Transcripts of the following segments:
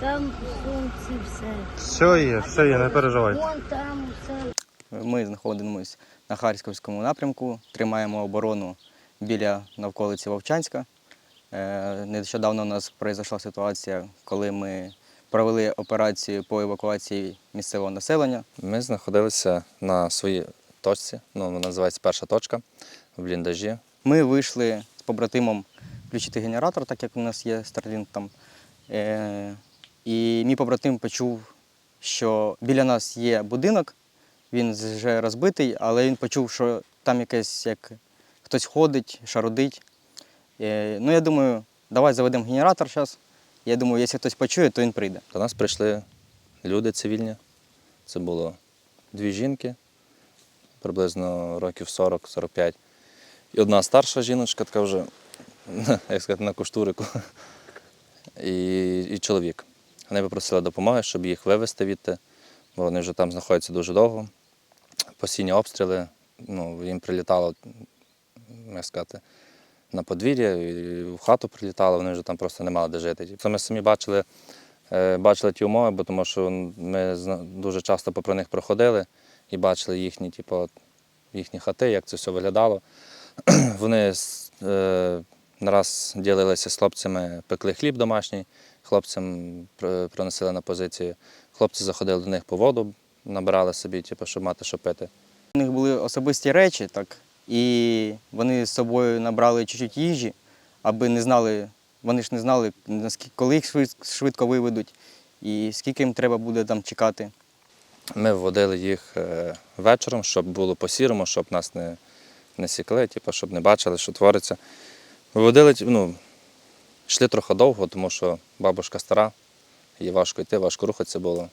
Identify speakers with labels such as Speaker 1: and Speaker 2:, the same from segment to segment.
Speaker 1: Там сонце все.
Speaker 2: Все є, все є, не переживайте.
Speaker 1: Вон там все.
Speaker 3: Ми знаходимося на Харківському напрямку, тримаємо оборону біля навколиці Вовчанська. Е, Нещодавно у нас пройшла ситуація, коли ми провели операцію по евакуації місцевого населення.
Speaker 4: Ми знаходилися на своїй точці, ну, вона називається перша точка в бліндажі.
Speaker 3: Ми вийшли з побратимом включити генератор, так як у нас є Starlink там. Е, І мій побратим почув, що біля нас є будинок, він вже розбитий, але він почув, що там якесь як хтось ходить, шарудить. Е, Ну, я думаю, давай заведемо генератор зараз. Я думаю, якщо хтось почує, то він прийде.
Speaker 4: До нас прийшли люди цивільні. Це було дві жінки, приблизно років 40-45. І одна старша жіночка, така вже, як сказати, на куштурику. І, і чоловік. Вони попросили допомоги, щоб їх вивезти відти, бо вони вже там знаходяться дуже довго. Постійні обстріли, ну, їм прилітало, як сказати, на подвір'я, і в хату прилітало, вони вже там просто не мали де жити. Це ми самі бачили, е, бачили ті умови, бо тому що ми дуже часто попри них проходили і бачили їхні, типу, їхні хати, як це все виглядало. Вони е, нараз ділилися з хлопцями, пекли хліб домашній, хлопцям при- приносили на позиції. Хлопці заходили до них по воду, набирали собі, типу, щоб мати що пити.
Speaker 3: У них були особисті речі, так, і вони з собою набрали чуть-чуть їжі, аби не знали, вони ж не знали, коли їх швидко виведуть і скільки їм треба буде там чекати.
Speaker 4: Ми вводили їх е, вечором, щоб було по-сірому, щоб нас не, не сікли, типу, щоб не бачили, що твориться. Виводили, ну, йшли трохи довго, тому що бабушка стара, їй важко йти, важко рухатися було.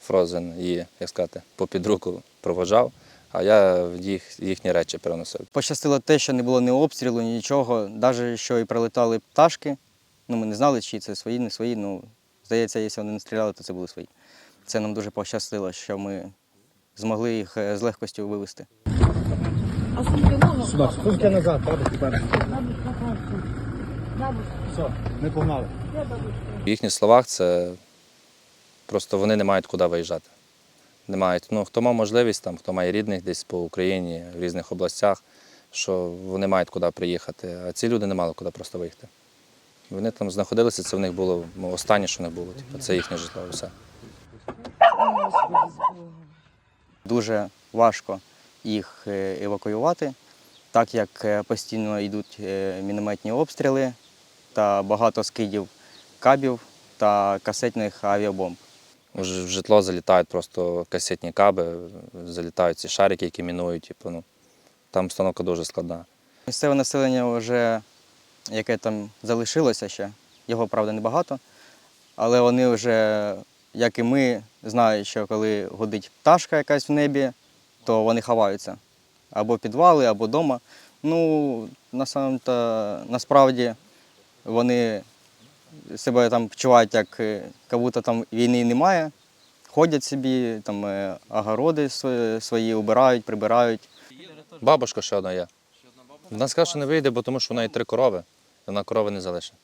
Speaker 4: Фрозен її, як сказати, попід руку проводжав, а я їх, їхні речі переносив.
Speaker 3: Пощастило те, що не було ні обстрілу, ні нічого, навіть що і прилетали пташки. Ну, ми не знали, чи це свої, не свої. Ну, здається, якщо вони не стріляли, то це були свої. Це нам дуже пощастило, що ми змогли їх е, з легкостю вивезти.
Speaker 2: Сюди, спусти назад, бабушка перша. Все, ми погнали.
Speaker 4: В їхніх словах це просто вони не мають куди виїжджати. Не мають. Ну, хто мав можливість, там, хто має рідних десь по Україні, в різних областях, що вони мають куди приїхати, а ці люди не мали куди просто виїхати. Вони там знаходилися, це в них було ну, останнє, що в них було. Типу, це їхнє житло, і все.
Speaker 3: Дуже важко їх е, евакуювати, так як е, постійно йдуть е, мінометні обстріли та багато скидів кабів та касетних авіабомб.
Speaker 4: В житло залітають просто касетні каби, залітають ці шарики, які мінують. Типу, ну, там обстановка дуже складна.
Speaker 3: Місцеве населення вже, яке там залишилося ще, його правда небагато, але вони вже, як і ми, знають, що коли гудить пташка якась в небі, то вони ховаються або підвали, або вдома. Ну, насам-то, насправді вони себе там почувають, як, е, будто там війни немає. Ходять собі, там е, огороди свої- убирають, прибирають.
Speaker 4: Бабушка ще одна є. Вона сказала, що не вийде, бо тому що в неї три корови, вона корови не залишить.